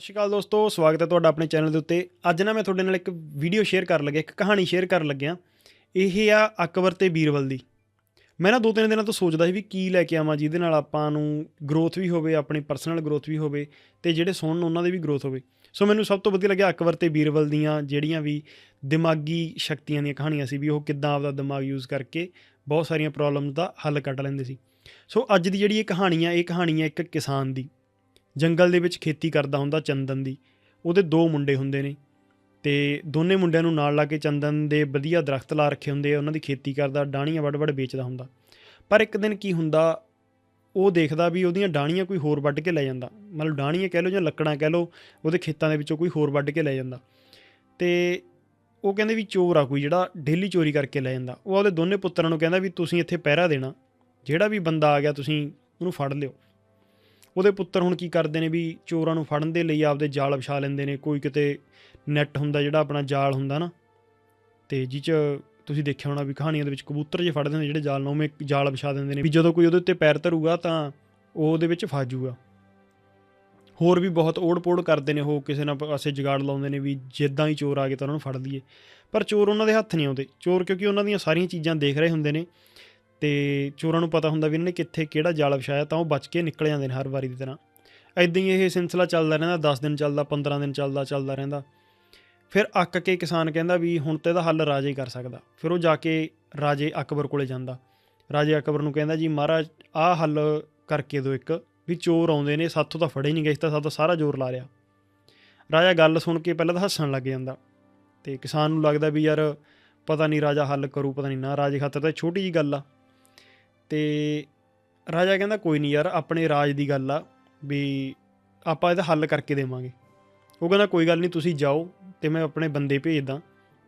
ਸਤਿ ਸ਼੍ਰੀ ਅਕਾਲ ਦੋਸਤੋ, ਸਵਾਗਤ ਹੈ ਤੁਹਾਡਾ ਆਪਣੇ ਚੈਨਲ ਦੇ ਉੱਤੇ। ਅੱਜ ਨਾ ਮੈਂ ਤੁਹਾਡੇ ਨਾਲ ਇੱਕ ਵੀਡੀਓ ਸ਼ੇਅਰ ਕਰਨ ਲੱਗਿਆ, ਇੱਕ ਕਹਾਣੀ ਸ਼ੇਅਰ ਕਰਨ ਲੱਗਿਆ। ਇਹ ਆ ਅਕਬਰ ਤੇ ਬੀਰਬਲ ਦੀ। ਮੈਂ ਨਾ ਦੋ ਤਿੰਨ ਦਿਨਾਂ ਤੋਂ ਸੋਚਦਾ ਸੀ ਵੀ ਕੀ ਲੈ ਕੇ ਆਵਾਂ, ਜਿਹਦੇ ਨਾਲ ਆਪਾਂ ਨੂੰ ਗਰੋਥ ਵੀ ਹੋਵੇ, ਆਪਣੀ ਪਰਸਨਲ ਗਰੋਥ ਵੀ ਹੋਵੇ ਤੇ ਜਿਹੜੇ ਸੁਣਨ ਉਹਨਾਂ ਦੀ ਵੀ ਗਰੋਥ ਹੋਵੇ। ਸੋ ਮੈਨੂੰ ਸਭ ਤੋਂ ਵਧੀਆ ਲੱਗਿਆ ਅਕਬਰ ਤੇ ਬੀਰਬਲ ਦੀਆਂ ਜਿਹੜੀਆਂ ਵੀ ਦਿਮਾਗੀ ਸ਼ਕਤੀਆਂ ਦੀਆਂ ਕਹਾਣੀਆਂ ਸੀ ਵੀ ਉਹ ਕਿੱਦਾਂ ਆਪਦਾ ਦਿਮਾਗ ਯੂਜ਼ ਕਰਕੇ ਬਹੁਤ ਸਾਰੀਆਂ ਪ੍ਰੋਬਲਮਸ ਦਾ ਹੱਲ ਕੱਢ ਲੈਂਦੇ ਸੀ। ਸੋ ਅੱਜ ਦੀ ਜਿਹੜੀ ਇਹ ਕਹਾਣੀ ਆ, ਇਹ ਕਹਾਣੀ ਆ ਇੱਕ ਕਿਸਾਨ ਦੀ। ਜੰਗਲ ਦੇ ਵਿੱਚ ਖੇਤੀ ਕਰਦਾ ਹੁੰਦਾ ਚੰਦਨ ਦੀ। ਉਹਦੇ ਦੋ ਮੁੰਡੇ ਹੁੰਦੇ ਨੇ ਤੇ ਦੋਨੇ ਮੁੰਡਿਆਂ ਨੂੰ ਨਾਲ ਲਾ ਕੇ ਚੰਦਨ ਦੇ ਵਧੀਆ ਦਰਖਤ ਲਾ ਰੱਖੇ ਹੁੰਦੇ ਆ, ਉਹਨਾਂ ਦੀ ਖੇਤੀ ਕਰਦਾ ਡਾਣੀਆਂ ਵੱਡ-ਵੱਡ ਵੇਚਦਾ ਹੁੰਦਾ। ਪਰ ਇੱਕ ਦਿਨ ਕੀ ਹੁੰਦਾ, ਉਹ ਦੇਖਦਾ ਵੀ ਉਹਦੀਆਂ ਡਾਣੀਆਂ ਕੋਈ ਹੋਰ ਵੱਢ ਕੇ ਲੈ ਜਾਂਦਾ। ਮਤਲਬ ਡਾਣੀਆਂ ਕਹਿ ਲਓ ਜਾਂ ਲੱਕੜਾਂ ਕਹਿ ਲਓ, ਉਹਦੇ ਖੇਤਾਂ ਦੇ ਵਿੱਚੋਂ ਕੋਈ ਹੋਰ ਵੱਢ ਕੇ ਲੈ ਜਾਂਦਾ। ਤੇ ਉਹ ਕਹਿੰਦੇ ਵੀ ਚੋਰ ਆ ਕੋਈ ਜਿਹੜਾ ਡੇਲੀ ਚੋਰੀ ਕਰਕੇ ਲੈ ਜਾਂਦਾ। ਉਹ ਉਹਦੇ ਦੋਨੇ ਪੁੱਤਰਾਂ ਨੂੰ ਕਹਿੰਦਾ ਵੀ ਤੁਸੀਂ ਇੱਥੇ ਪਹਿਰਾ ਦੇਣਾ, ਜਿਹੜਾ ਵੀ ਬੰਦਾ ਆ ਗਿਆ ਤੁਸੀਂ ਉਹਨੂੰ ਫੜ ਲਿਓ। ਉਹਦੇ ਪੁੱਤਰ ਹੁਣ ਕੀ ਕਰਦੇ ਨੇ ਵੀ ਚੋਰਾਂ ਨੂੰ ਫੜਨ ਦੇ ਲਈ ਆਪਦੇ ਜਾਲ ਵਿਛਾ ਲੈਂਦੇ ਨੇ, ਕੋਈ ਕਿਤੇ ਨੈਟ ਹੁੰਦਾ ਜਿਹੜਾ ਆਪਣਾ ਜਾਲ ਹੁੰਦਾ ਨਾ। ਤੇ ਜਿਹ 'ਚ ਤੁਸੀਂ ਦੇਖਿਆ ਹੋਣਾ ਵੀ ਕਹਾਣੀਆਂ ਦੇ ਵਿੱਚ ਕਬੂਤਰ ਜੇ ਫੜਦੇ ਨੇ ਜਿਹੜੇ ਜਾਲ ਨਾਲ ਉਵੇਂ ਜਾਲ ਵਿਛਾ ਦਿੰਦੇ ਨੇ, ਵੀ ਜਦੋਂ ਕੋਈ ਉਹਦੇ ਉੱਤੇ ਪੈਰ ਧਰੂਗਾ ਤਾਂ ਉਹ ਉਹਦੇ ਵਿੱਚ ਫਸ ਜਾਊਗਾ ਹੋਰ ਵੀ ਬਹੁਤ ਓੜ-ਪੋੜ ਕਰਦੇ ਨੇ ਉਹ, ਕਿਸੇ ਨਾ ਪਾਸੇ ਜਗਾੜ ਲਾਉਂਦੇ ਨੇ ਵੀ ਜਿੱਦਾਂ ਹੀ ਚੋਰ ਆ ਗਏ ਤਾਂ ਉਹਨਾਂ ਨੂੰ ਫੜ ਲਈਏ। ਪਰ ਚੋਰ ਉਹਨਾਂ ਦੇ ਹੱਥ ਨਹੀਂ ਆਉਂਦੇ। ਚੋਰ ਕਿਉਂਕਿ ਉਹਨਾਂ ਦੀਆਂ ਸਾਰੀਆਂ ਚੀਜ਼ਾਂ ਦੇਖ ਰਹੇ ਹੁੰਦੇ ਨੇ। ਤੇ ਚੋਰਾਂ ਨੂੰ ਪਤਾ ਹੁੰਦਾ ਵੀ ਇਹਨਾਂ ਨੇ ਕਿੱਥੇ ਕਿਹੜਾ ਜਾਲ ਵਿਛਾਇਆ, ਤਾਂ ਉਹ ਬਚ ਕੇ ਨਿਕਲ ਜਾਂਦੇ ਨੇ ਹਰ ਵਾਰੀ ਦੀ ਤਰ੍ਹਾਂ। ਐਦਾਂ ਹੀ ਇਹ ਸਿਲਸਿਲਾ ਚੱਲਦਾ ਰਹਿੰਦਾ 10 ਦਿਨ ਚੱਲਦਾ 15 ਦਿਨ ਚੱਲਦਾ ਚੱਲਦਾ ਰਹਿੰਦਾ। ਫਿਰ ਅੱਕ ਕੇ ਕਿਸਾਨ ਕਹਿੰਦਾ ਵੀ ਹੁਣ ਤੇ ਇਹਦਾ ਹੱਲ ਰਾਜੇ ਹੀ ਕਰ ਸਕਦਾ। ਫਿਰ ਉਹ ਜਾ ਕੇ ਰਾਜੇ ਅਕਬਰ ਕੋਲੇ ਜਾਂਦਾ। ਰਾਜੇ ਅਕਬਰ ਨੂੰ ਕਹਿੰਦਾ ਜੀ, ਮਹਾਰਾਜ, ਆਹ ਹੱਲ ਕਰਕੇ ਦਿਓ ਇੱਕ, ਵੀ ਚੋਰ ਆਉਂਦੇ ਨੇ, ਸਾਥੋਂ ਤਾਂ ਫੜੇ ਨਹੀਂ ਗਏ ਤਾਂ ਸਾਡਾ ਸਾਰਾ ਜ਼ੋਰ ਲਾ ਲਿਆ ਰਾਜਾ ਗੱਲ ਸੁਣ ਕੇ ਪਹਿਲਾਂ ਤਾਂ ਹੱਸਣ ਲੱਗ ਜਾਂਦਾ। ਤੇ ਕਿਸਾਨ ਨੂੰ ਲੱਗਦਾ ਵੀ ਯਾਰ, ਪਤਾ ਨਹੀਂ ਰਾਜਾ ਹੱਲ ਕਰੂ, ਪਤਾ ਨਹੀਂ ਨਾ, ਰਾਜੇ ਖਾਤਰ ਤਾਂ ਛੋਟੀ ਜੀ ਗੱਲ ਆ। ਤੇ ਰਾਜਾ ਕਹਿੰਦਾ ਕੋਈ ਨਹੀਂ ਯਾਰ, ਆਪਣੇ ਰਾਜ ਦੀ ਗੱਲ ਆ ਵੀ ਆਪਾਂ ਇਹਦਾ ਹੱਲ ਕਰਕੇ ਦੇਵਾਂਗੇ। ਉਹ ਕਹਿੰਦਾ ਕੋਈ ਗੱਲ ਨਹੀਂ, ਤੁਸੀਂ ਜਾਓ ਤੇ ਮੈਂ ਆਪਣੇ ਬੰਦੇ ਭੇਜਦਾ,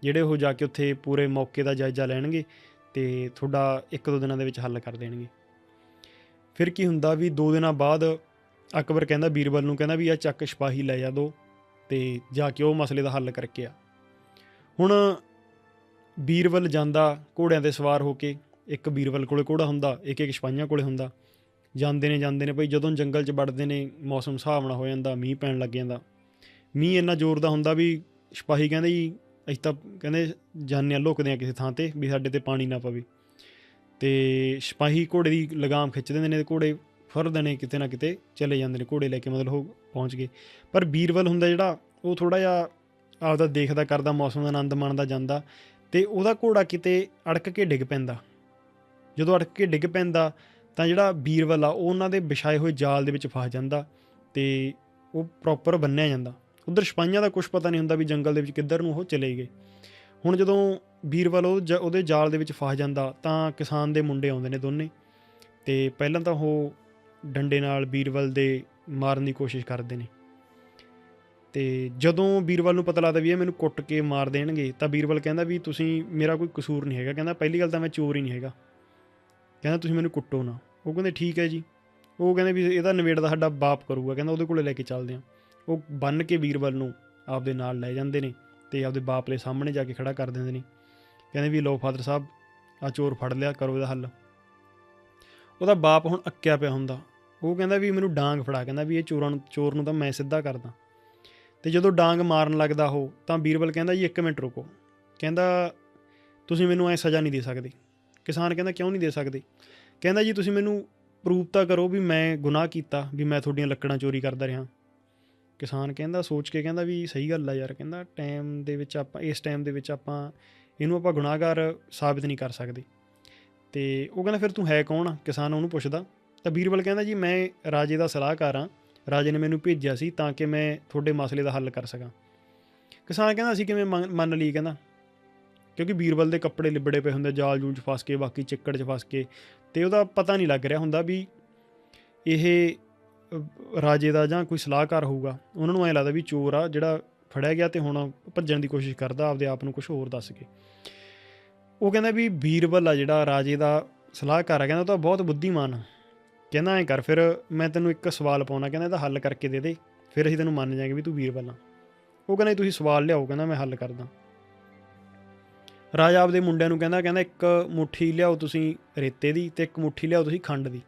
ਜਿਹੜੇ ਉਹ ਜਾ ਕੇ ਉੱਥੇ ਪੂਰੇ ਮੌਕੇ ਦਾ ਜਾਇਜ਼ਾ ਲੈਣਗੇ ਤੇ ਤੁਹਾਡਾ ਇੱਕ ਦੋ ਦਿਨਾਂ ਦੇ ਵਿੱਚ ਹੱਲ ਕਰ ਦੇਣਗੇ। ਫਿਰ ਕੀ ਹੁੰਦਾ ਵੀ ਦੋ ਦਿਨਾਂ ਬਾਅਦ ਅਕਬਰ ਕਹਿੰਦਾ, ਬੀਰਬਲ ਨੂੰ ਕਹਿੰਦਾ ਵੀ ਆ ਚੱਕ ਸਿਪਾਹੀ ਲੈ ਜਾ ਦੋ ਤੇ ਜਾ ਕੇ ਉਹ ਮਸਲੇ ਦਾ ਹੱਲ ਕਰਕੇ ਆ। ਹੁਣ ਬੀਰਬਲ ਜਾਂਦਾ ਘੋੜਿਆਂ ਤੇ ਸਵਾਰ ਹੋ ਕੇ ਇੱਕ ਬੀਰਬਲ ਕੋਲੇ ਘੋੜਾ ਹੁੰਦਾ, ਇੱਕ ਇੱਕ ਸਿਪਾਹੀਆਂ ਕੋਲੇ ਹੁੰਦਾ। ਜਾਂਦੇ ਨੇ ਜਾਂਦੇ ਨੇ, ਭਾਈ ਜਦੋਂ ਜੰਗਲ 'ਚ ਵੜਦੇ ਨੇ, ਮੌਸਮ ਸੁਹਾਵਣਾ ਹੋ ਜਾਂਦਾ, ਮੀਂਹ ਪੈਣ ਲੱਗ ਜਾਂਦਾ। ਮੀਂਹ ਇੰਨਾ ਜ਼ੋਰ ਦਾ ਹੁੰਦਾ ਵੀ ਸਿਪਾਹੀ ਕਹਿੰਦੇ ਜੀ, ਅਸੀਂ ਤਾਂ ਕਹਿੰਦੇ ਜਾਣੇ ਲੁਕਦੇ ਆ ਕਿਸੇ ਥਾਂ ਤੇ ਵੀ ਸਾਡੇ ਤੇ ਪਾਣੀ ਨਾ ਪਵੇ। ਤੇ ਸਿਪਾਹੀ ਘੋੜੇ ਦੀ ਲਗਾਮ ਖਿੱਚ ਦਿੰਦੇ ਨੇ, ਤੇ ਘੋੜੇ ਫਰਦੇ ਨੇ, ਕਿਤੇ ਨਾ ਕਿਤੇ ਚਲੇ ਜਾਂਦੇ ਨੇ, ਘੋੜੇ ਲੈ ਕੇ ਮਤਲਬ ਉਹ ਪਹੁੰਚ ਗਏ। ਪਰ ਬੀਰਬਲ ਹੁੰਦਾ ਜਿਹੜਾ, ਉਹ ਥੋੜਾ ਜਿਹਾ ਆਪਦਾ ਦੇਖਦਾ, ਕਰਦਾ, ਮੌਸਮ ਦਾ ਆਨੰਦ ਮਾਣਦਾ, ਜਾਂਦਾ, ਤੇ ਉਹਦਾ ਘੋੜਾ ਕਿਤੇ ਅੜਕ ਕੇ ਡਿੱਗ ਪੈਂਦਾ। ਜਦੋਂ ਅੜਕ ਕੇ ਡਿੱਗ ਪੈਂਦਾ, ਤਾਂ ਜਿਹੜਾ ਬੀਰਬਲ ਆ ਉਹ ਉਹਨਾਂ ਦੇ ਵਿਛਾਏ ਹੋਏ ਜਾਲ ਦੇ ਵਿੱਚ ਫਸ ਜਾਂਦਾ ਤੇ ਉਹ ਪ੍ਰੋਪਰ ਬੰਨਿਆ ਜਾਂਦਾ। ਉਧਰ ਸਿਪਾਹੀਆਂ ਦਾ ਕੁਝ ਪਤਾ ਨਹੀਂ ਹੁੰਦਾ ਵੀ ਜੰਗਲ ਦੇ ਵਿੱਚ ਕਿੱਧਰ ਨੂੰ ਉਹ ਚਲੇ ਗਏ। ਹੁਣ ਜਦੋਂ ਬੀਰਬਲ ਉਹ ਜ- ਉਹਦੇ ਜਾਲ ਦੇ ਵਿੱਚ ਫਸ ਜਾਂਦਾ, ਤਾਂ ਕਿਸਾਨ ਦੇ ਮੁੰਡੇ ਆਉਂਦੇ ਨੇ ਦੋਨੇ। ਤੇ ਪਹਿਲਾਂ ਤਾਂ ਉਹ ਡੰਡੇ ਨਾਲ ਬੀਰਬਲ ਦੇ ਮਾਰਨ ਦੀ ਕੋਸ਼ਿਸ਼ ਕਰਦੇ ਨੇ। ਤੇ ਜਦੋਂ ਬੀਰਬਲ ਨੂੰ ਪਤਾ ਲੱਗਦਾ ਵੀ ਇਹ ਮੈਨੂੰ ਕੁੱਟ ਕੇ ਮਾਰ ਦੇਣਗੇ, ਤਾਂ ਬੀਰਬਲ ਕਹਿੰਦਾ ਵੀ ਤੁਸੀਂ, ਮੇਰਾ ਕੋਈ ਕਸੂਰ ਨਹੀਂ ਹੈਗਾ। ਕਹਿੰਦਾ, ਪਹਿਲੀ ਗੱਲ ਤਾਂ ਮੈਂ ਚੋਰ ਹੀ ਨਹੀਂ ਹੈਗਾ। ਕਹਿੰਦਾ ਤੁਸੀਂ ਮੈਨੂੰ ਕੁੱਟੋ ਨਾ। ਉਹ ਕਹਿੰਦੇ, ਠੀਕ ਹੈ ਜੀ। ਉਹ ਕਹਿੰਦੇ ਵੀ ਇਹਦਾ ਨਵੇੜ ਦਾ ਸਾਡਾ ਬਾਪ ਕਰੂਗਾ। ਕਹਿੰਦਾ ਉਹਦੇ ਕੋਲੇ ਲੈ ਕੇ ਚੱਲਦੇ ਆ ਉਹ ਬੰਨ ਕੇ ਵੀਰਬਲ ਨੂੰ ਆਪਦੇ ਨਾਲ ਲੈ ਜਾਂਦੇ ਨੇ ਤੇ ਆਪਦੇ ਬਾਪ ਦੇ ਸਾਹਮਣੇ ਜਾ ਕੇ ਖੜਾ ਕਰ ਦਿੰਦੇ ਨੇ। ਕਹਿੰਦੇ ਵੀ ਲੋ ਫਾਦਰ ਸਾਹਿਬ ਆ ਚੋਰ ਫੜ ਲਿਆ, ਕਰੋ ਇਹਦਾ ਹੱਲ। ਉਹਦਾ ਬਾਪ ਹੁਣ ਅੱਕਿਆ ਪਿਆ ਹੁੰਦਾ। ਉਹ ਕਹਿੰਦਾ ਵੀ ਮੈਨੂੰ ਡਾਂਗ ਫੜਾ। ਕਹਿੰਦਾ ਵੀ ਇਹ ਚੋਰਾਂ ਨੂੰ, ਚੋਰ ਨੂੰ ਤਾਂ ਮੈਂ ਸਿੱਧਾ ਕਰਦਾ। ਤੇ ਜਦੋਂ ਡਾਂਗ ਮਾਰਨ ਲੱਗਦਾ ਉਹ, ਤਾਂ ਬੀਰਬਲ ਕਹਿੰਦਾ, ਜੀ 1 ਮਿੰਟ ਰੁਕੋ। ਕਹਿੰਦਾ, ਤੁਸੀਂ ਮੈਨੂੰ ਐ ਸਜ਼ਾ ਨਹੀਂ ਦੇ ਸਕਦੇ। ਕਿਸਾਨ ਕਹਿੰਦਾ ਕਿਉਂ ਨਹੀਂ ਦੇ ਸਕਦੇ? ਕਹਿੰਦਾ ਜੀ ਤੁਸੀਂ ਮੈਨੂੰ ਪ੍ਰੂਫ ਤਾਂ ਕਰੋ ਵੀ ਮੈਂ ਗੁਨਾਹ ਕੀਤਾ, ਵੀ ਮੈਂ ਤੁਹਾਡੀਆਂ ਲੱਕੜਾਂ ਚੋਰੀ ਕਰਦਾ ਰਿਹਾ। ਕਿਸਾਨ ਕਹਿੰਦਾ, ਸੋਚ ਕੇ ਕਹਿੰਦਾ ਵੀ ਸਹੀ ਗੱਲ ਆ ਯਾਰ, ਕਹਿੰਦਾ ਟਾਈਮ ਦੇ ਵਿੱਚ ਆਪਾਂ, ਇਸ ਟਾਈਮ ਦੇ ਵਿੱਚ ਆਪਾਂ ਇਹਨੂੰ ਆਪਾਂ ਗੁਨਾਹਗਾਰ ਸਾਬਿਤ ਨਹੀਂ ਕਰ ਸਕਦੇ। ਤੇ ਉਹ ਕਹਿੰਦਾ, ਫਿਰ ਤੂੰ ਹੈ ਕੌਣ ਆ? ਕਿਸਾਨ ਉਹਨੂੰ ਪੁੱਛਦਾ। ਤਾਂ ਬੀਰਬਲ ਕਹਿੰਦਾ, ਜੀ ਮੈਂ ਰਾਜੇ ਦਾ ਸਲਾਹਕਾਰ ਆ। ਰਾਜੇ ਨੇ ਮੈਨੂੰ ਭੇਜਿਆ ਸੀ ਤਾਂ ਕਿ ਮੈਂ ਤੁਹਾਡੇ ਮਸਲੇ ਦਾ ਹੱਲ ਕਰ ਸਕਾਂ। ਕਿਸਾਨ ਕਹਿੰਦਾ, ਅਸੀਂ ਕਿਵੇਂ ਮੰਨ ਮੰਨ ਲਈ ਕਹਿੰਦਾ ਕਿਉਂਕਿ ਬੀਰਬਲ ਦੇ ਕੱਪੜੇ ਲਿਬੜੇ ਪਏ ਹੁੰਦੇ, ਜਾਲ ਜੂਲ 'ਚ ਫਸ ਕੇ, ਬਾਕੀ ਚਿੱਕੜ 'ਚ ਫਸ ਕੇ, ਤੇ ਉਹਦਾ ਪਤਾ ਨਹੀਂ ਲੱਗ ਰਿਹਾ ਹੁੰਦਾ ਵੀ ਇਹ ਰਾਜੇ ਦਾ ਜਾਂ ਕੋਈ ਸਲਾਹਕਾਰ ਹੋਊਗਾ। ਉਹਨਾਂ ਨੂੰ ਐ ਲੱਗਦਾ ਵੀ ਚੋਰ ਆ, ਜਿਹੜਾ ਫੜਿਆ ਗਿਆ ਤੇ ਹੁਣ ਭੱਜਣ ਦੀ ਕੋਸ਼ਿਸ਼ ਕਰਦਾ, ਆਪਦੇ ਆਪ ਨੂੰ ਕੁਝ ਹੋਰ ਦੱਸ ਕੇ। ਉਹ ਕਹਿੰਦਾ ਵੀ ਬੀਰਬਲ ਆ ਜਿਹੜਾ ਰਾਜੇ ਦਾ ਸਲਾਹਕਾਰ ਆ, ਕਹਿੰਦਾ ਉਹ ਤਾਂ ਬਹੁਤ ਬੁੱਧੀਮਾਨ ਆ। ਕਹਿੰਦਾ ਐ ਕਰ, ਫਿਰ ਮੈਂ ਤੈਨੂੰ ਇੱਕ ਸਵਾਲ ਪਾਉਣਾ, ਕਹਿੰਦਾ ਇਹਦਾ ਹੱਲ ਕਰਕੇ ਦੇ ਦੇ, ਫਿਰ ਅਸੀਂ ਤੈਨੂੰ ਮੰਨ ਜਾਾਂਗੇ ਵੀ ਤੂੰ ਬੀਰਬਲ ਆ। ਉਹ ਕਹਿੰਦਾ ਤੁਸੀਂ ਸਵਾਲ ਲਿਆਓ, ਕਹਿੰਦਾ ਮੈਂ ਹੱਲ ਕਰਦਾ। ਰਾਜਾ ਆਪਦੇ ਮੁੰਡਿਆਂ ਨੂੰ ਕਹਿੰਦਾ ਕਹਿੰਦਾ ਇੱਕ ਮੁੱਠੀ ਲਿਆਓ ਤੁਸੀਂ ਰੇਤੇ ਦੀ ਤੇ ਇੱਕ ਮੁੱਠੀ ਲਿਆਓ ਤੁਸੀਂ ਖੰਡ ਦੀ।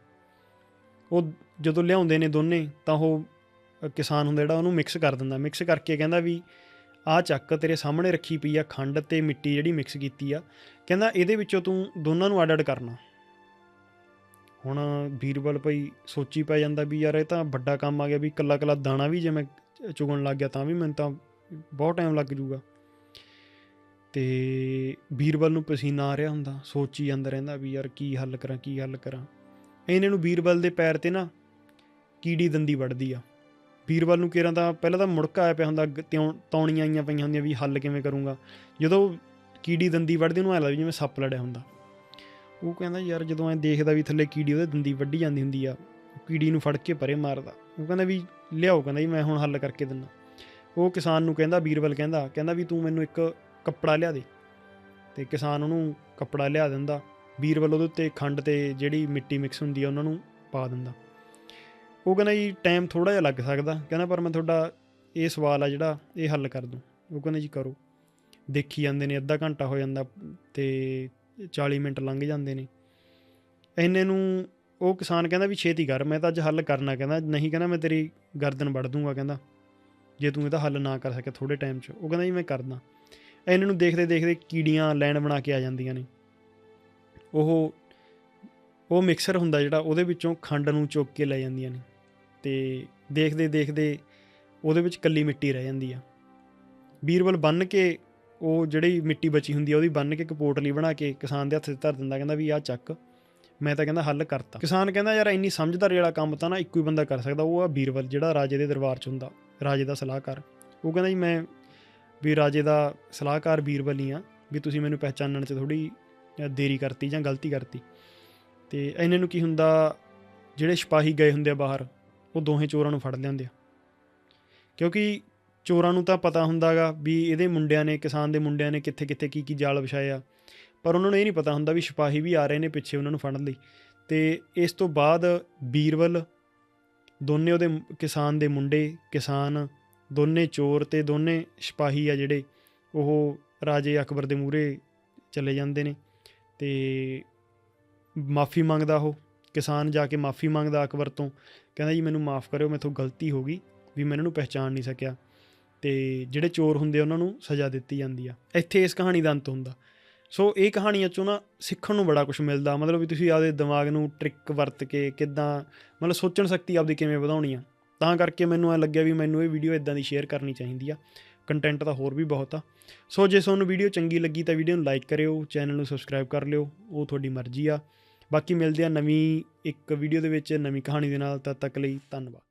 ਉਹ ਜਦੋਂ ਲਿਆਉਂਦੇ ਨੇ ਦੋਨੇ, ਤਾਂ ਉਹ ਕਿਸਾਨ ਹੁੰਦਾ ਜਿਹੜਾ ਉਹਨੂੰ ਮਿਕਸ ਕਰ ਦਿੰਦਾ। ਮਿਕਸ ਕਰਕੇ ਕਹਿੰਦਾ ਵੀ ਆਹ ਚੱਕ ਤੇਰੇ ਸਾਹਮਣੇ ਰੱਖੀ ਪਈ ਆ ਖੰਡ ਤੇ ਮਿੱਟੀ ਜਿਹੜੀ ਮਿਕਸ ਕੀਤੀ ਆ। ਕਹਿੰਦਾ ਇਹਦੇ ਵਿੱਚੋਂ ਤੂੰ ਦੋਨਾਂ ਨੂੰ ਅੱਡ-ਅੱਡ ਕਰਨਾ। ਹੁਣ ਵੀਰਬਲ ਭਾਈ ਸੋਚੀ ਪੈ ਜਾਂਦਾ ਵੀ ਯਾਰ ਇਹ ਤਾਂ ਵੱਡਾ ਕੰਮ ਆ ਗਿਆ ਵੀ ਕੱਲਾ ਕੱਲਾ ਦਾਣਾ ਵੀ ਜੇ ਮੈਂ ਚੁਗਣ ਲੱਗ ਗਿਆ ਤਾਂ ਵੀ ਮੈਨੂੰ ਤਾਂ ਬਹੁਤ ਟਾਈਮ ਲੱਗ ਜੂਗਾ। ਤੇ ਬੀਰਬਲ ਨੂੰ ਪਸੀਨਾ ਆ ਰਿਹਾ ਹੁੰਦਾ, ਸੋਚੀ ਜਾਂਦਾ ਰਹਿੰਦਾ ਵੀ ਯਾਰ ਕੀ ਹੱਲ ਕਰਾਂ, ਕੀ ਹੱਲ ਕਰਾਂ। ਇਹਨੇ ਨੂੰ ਬੀਰਬਲ ਦੇ ਪੈਰ ਤੇ ਨਾ ਕੀੜੀ ਦੰਦੀ ਵੱਢਦੀ ਆ। ਬੀਰਬਲ ਨੂੰ ਕਿਰਾਂ ਤਾਂ ਪਹਿਲਾਂ ਤਾਂ ਮੁੜਕਾ ਆਇਆ ਪਿਆ ਹੁੰਦਾ, ਅੱਗ ਤਿਉਂ ਤੌਣੀਆਂ ਆਈਆਂ ਪਈਆਂ ਹੁੰਦੀਆਂ ਵੀ ਹੱਲ ਕਿਵੇਂ ਕਰੂੰਗਾ। ਜਦੋਂ ਕੀੜੀ ਦੰਦੀ ਵੱਢਦੀ ਉਹਨੂੰ ਐ ਲੱਗਦਾ ਵੀ ਜਿਵੇਂ ਸੱਪ ਲੜਿਆ ਹੁੰਦਾ। ਉਹ ਕਹਿੰਦਾ ਯਾਰ ਜਦੋਂ ਐ ਦੇਖਦਾ ਵੀ ਥੱਲੇ ਕੀੜੀ ਉਹਦੇ ਦੰਦੀ ਵੱਢੀ ਜਾਂਦੀ ਹੁੰਦੀ ਆ ਕੀੜੀ ਨੂੰ ਫੜ ਕੇ ਪਰੇ ਮਾਰਦਾ। ਉਹ ਕਹਿੰਦਾ ਵੀ ਲਿਆਓ, ਕਹਿੰਦਾ ਜੀ ਮੈਂ ਹੁਣ ਹੱਲ ਕਰਕੇ ਦਿੰਦਾ। ਉਹ ਕਿਸਾਨ ਨੂੰ ਕਹਿੰਦਾ, ਬੀਰਬਲ ਕਹਿੰਦਾ ਕਹਿੰਦਾ ਵੀ ਤੂੰ ਮੈਨੂੰ ਇੱਕ ਕੱਪੜਾ ਲਿਆ ਦੇ। ਤੇ ਕਿਸਾਨ ਉਹਨੂੰ ਕੱਪੜਾ ਲਿਆ ਦਿੰਦਾ। ਬੀਰਬਲ ਉਹਦੇ ਉੱਤੇ ਖੰਡ ਤੇ ਜਿਹੜੀ ਮਿੱਟੀ ਮਿਕਸ ਹੁੰਦੀ ਆ, ਉਹਨਾਂ ਨੂੰ ਪਾ ਦਿੰਦਾ। ਉਹ ਕਹਿੰਦਾ ਜੀ ਟਾਈਮ ਥੋੜਾ ਜਿਹਾ ਲੱਗ ਸਕਦਾ। ਕਹਿੰਦਾ, ਪਰ ਮੈਂ ਤੁਹਾਡਾ ਇਹ ਸਵਾਲ ਆ ਜਿਹੜਾ ਇਹ ਹੱਲ ਕਰ ਦੂੰ। ਉਹ ਕਹਿੰਦਾ ਜੀ, ਕਰੋ। ਦੇਖੀ ਜਾਂਦੇ ਨੇ, ਅੱਧਾ ਘੰਟਾ ਹੋ ਜਾਂਦਾ ਤੇ 40 ਮਿੰਟ ਲੰਘ ਜਾਂਦੇ ਨੇ। ਇੰਨੇ ਨੂੰ ਉਹ ਕਿਸਾਨ ਕਹਿੰਦਾ ਵੀ ਛੇਤੀ ਕਰ, ਮੈਂ ਤਾਂ ਅੱਜ ਹੱਲ ਕਰਨਾ ਕਹਿੰਦਾ। ਨਹੀਂ ਕਹਿੰਦਾ, ਮੈਂ ਤੇਰੀ ਗਰਦਨ ਵੱਢ ਦੂੰਗਾ ਕਹਿੰਦਾ। ਜੇ ਤੂੰ ਇਹਦਾ ਹੱਲ ਨਾ ਕਰ ਸਕਿਆ ਥੋੜੇ ਟਾਈਮ 'ਚ। ਉਹ ਕਹਿੰਦਾ ਜੀ, ਮੈਂ ਕਰਦਾ। ਇਹਨਾਂ ਨੂੰ ਦੇਖਦੇ ਦੇਖਦੇ ਕੀੜੀਆਂ ਲਾਈਨ ਬਣਾ ਕੇ ਆ ਜਾਂਦੀਆਂ ਨੇ। ਉਹ ਉਹ ਮਿਕਸਰ ਹੁੰਦਾ ਜਿਹੜਾ ਉਹਦੇ ਵਿੱਚੋਂ ਖੰਡ ਨੂੰ ਚੁੱਕ ਕੇ ਲੈ ਜਾਂਦੀਆਂ ਨੇ ਤੇ ਦੇਖਦੇ ਦੇਖਦੇ ਉਹਦੇ ਵਿੱਚ ਕੱਲੀ ਮਿੱਟੀ ਰਹਿ ਜਾਂਦੀ ਆ। ਬੀਰਬਲ ਬੰਨ ਕੇ ਉਹ ਜਿਹੜੀ ਮਿੱਟੀ ਬਚੀ ਹੁੰਦੀ ਆ ਉਹਦੀ ਬੰਨ ਕੇ ਇੱਕ ਪੋਟਲੀ ਬਣਾ ਕੇ ਕਿਸਾਨ ਦੇ ਹੱਥ 'ਤੇ ਧਰ ਦਿੰਦਾ, ਕਹਿੰਦਾ ਵੀ ਆਹ ਚੱਕ। ਮੈਂ ਤਾਂ ਕਹਿੰਦਾ ਹੱਲ ਕਰਤਾ। ਕਿਸਾਨ ਕਹਿੰਦਾ, ਯਾਰ ਇੰਨੀ ਸਮਝਦਾਰੀ ਵਾਲਾ ਕੰਮ ਤਾਂ ਨਾ ਇੱਕੋ ਹੀ ਬੰਦਾ ਕਰ ਸਕਦਾ, ਉਹ ਆ ਬੀਰਬਲ ਜਿਹੜਾ ਰਾਜੇ ਦੇ ਦਰਬਾਰ 'ਚ ਹੁੰਦਾ, ਰਾਜੇ ਦਾ ਸਲਾਹਕਾਰ। ਉਹ ਕਹਿੰਦਾ ਜੀ, ਮੈਂ ਵੀ ਰਾਜੇ ਦਾ ਸਲਾਹਕਾਰ ਬੀਰਬਲ ਹੀ ਆ, ਵੀ ਤੁਸੀਂ ਮੈਨੂੰ ਪਹਿਚਾਨਣ 'ਚ ਥੋੜੀ ਦੇਰੀ ਕਰਤੀ ਜਾਂ ਗਲਤੀ ਕਰਤੀ। ਤੇ ਇਹਨਾਂ ਨੂੰ ਕੀ ਹੁੰਦਾ, ਜਿਹੜੇ ਸਿਪਾਹੀ ਗਏ ਹੁੰਦੇ ਆ ਬਾਹਰ, ਉਹ ਦੋਹੇ ਚੋਰਾਂ ਨੂੰ ਫੜ ਲਿਆਉਂਦੇ ਆ। ਕਿਉਂਕਿ ਚੋਰਾਂ ਨੂੰ ਤਾਂ ਪਤਾ ਹੁੰਦਾਗਾ ਵੀ ਇਹਦੇ ਮੁੰਡਿਆਂ ਨੇ, ਕਿਸਾਨ ਦੇ ਮੁੰਡਿਆਂ ਨੇ ਕਿੱਥੇ ਕਿੱਥੇ ਕੀ ਕੀ ਜਾਲ ਵਿਛਾਏ ਆ। ਪਰ ਉਹਨਾਂ ਨੂੰ ਇਹ ਨਹੀਂ ਪਤਾ ਹੁੰਦਾ ਵੀ ਸਿਪਾਹੀ ਵੀ ਆ ਰਹੇ ਨੇ ਪਿੱਛੇ ਉਹਨਾਂ ਨੂੰ ਫੜਨ ਲਈ। ਤੇ ਇਸ ਤੋਂ ਬਾਅਦ ਬੀਰਵਲ ਦੋਨੇ ਉਹਦੇ ਕਿਸਾਨ ਦੇ ਮੁੰਡੇ, ਕਿਸਾਨ ਦੋਨੇ ਚੋਰ ਤੇ ਦੋਨੇ ਸਿਪਾਹੀ ਆ ਜਿਹੜੇ, ਉਹ ਰਾਜੇ ਅਕਬਰ ਦੇ ਮੂਹਰੇ ਚਲੇ ਜਾਂਦੇ ਨੇ ਤੇ ਮਾਫੀ ਮੰਗਦਾ ਉਹ, ਕਿਸਾਨ ਜਾ ਕੇ ਮਾਫੀ ਮੰਗਦਾ ਅਕਬਰ ਤੋਂ, ਕਹਿੰਦਾ ਜੀ ਮੈਨੂੰ ਮਾਫ ਕਰਿਓ, ਮੈਥੋਂ ਗਲਤੀ ਹੋ ਗਈ ਵੀ ਮੈਂ ਇਹਨਾਂ ਨੂੰ ਪਹਿਚਾਨ ਨਹੀਂ ਸਕਿਆ। ਤੇ ਜਿਹੜੇ ਚੋਰ ਹੁੰਦੇ ਆ, ਉਹਨਾਂ ਨੂੰ ਸਜ਼ਾ ਦਿੱਤੀ ਜਾਂਦੀ ਆ। ਇੱਥੇ ਇਸ ਕਹਾਣੀ ਦਾ ਅੰਤ ਹੁੰਦਾ। ਸੋ ਇਹ ਕਹਾਣੀਆਂ ਚੋਂ ਨਾ ਸਿੱਖਣ ਨੂੰ ਬੜਾ ਕੁਝ ਮਿਲਦਾ, ਮਤਲਬ ਵੀ ਤੁਸੀਂ ਆਪਦੇ ਦਿਮਾਗ ਨੂੰ ਟ੍ਰਿਕ ਵਰਤ ਕੇ ਕਿੱਦਾਂ, ਮਤਲਬ ਸੋਚਣ ਸ਼ਕਤੀ ਆਪਦੀ ਕਿਵੇਂ ਵਧਾਉਣੀ ਆ। ਤਾਂ ਕਰਕੇ ਮੈਨੂੰ ਐ ਲੱਗਿਆ ਵੀ ਮੈਨੂੰ ਇਹ ਵੀਡੀਓ ਇਦਾਂ ਦੀ ਸ਼ੇਅਰ ਕਰਨੀ ਚਾਹੀਦੀ ਆ। ਕੰਟੈਂਟ ਤਾਂ ਹੋਰ ਵੀ ਬਹੁਤ ਆ। ਸੋ ਜੇ ਤੁਹਾਨੂੰ ਵੀਡੀਓ ਚੰਗੀ ਲੱਗੀ ਤਾਂ ਵੀਡੀਓ ਨੂੰ ਲਾਈਕ ਕਰਿਓ ਚੈਨਲ ਨੂੰ ਸਬਸਕ੍ਰਾਈਬ ਕਰ ਲਿਓ, ਉਹ ਤੁਹਾਡੀ ਮਰਜ਼ੀ ਆ। ਬਾਕੀ ਮਿਲਦੇ ਆ ਨਵੀਂ ਇੱਕ ਵੀਡੀਓ ਦੇ ਵਿੱਚ, ਨਵੀਂ ਕਹਾਣੀ ਦੇ ਨਾਲ, ਤਦ ਤੱਕ ਲਈ ਧੰਨਵਾਦ।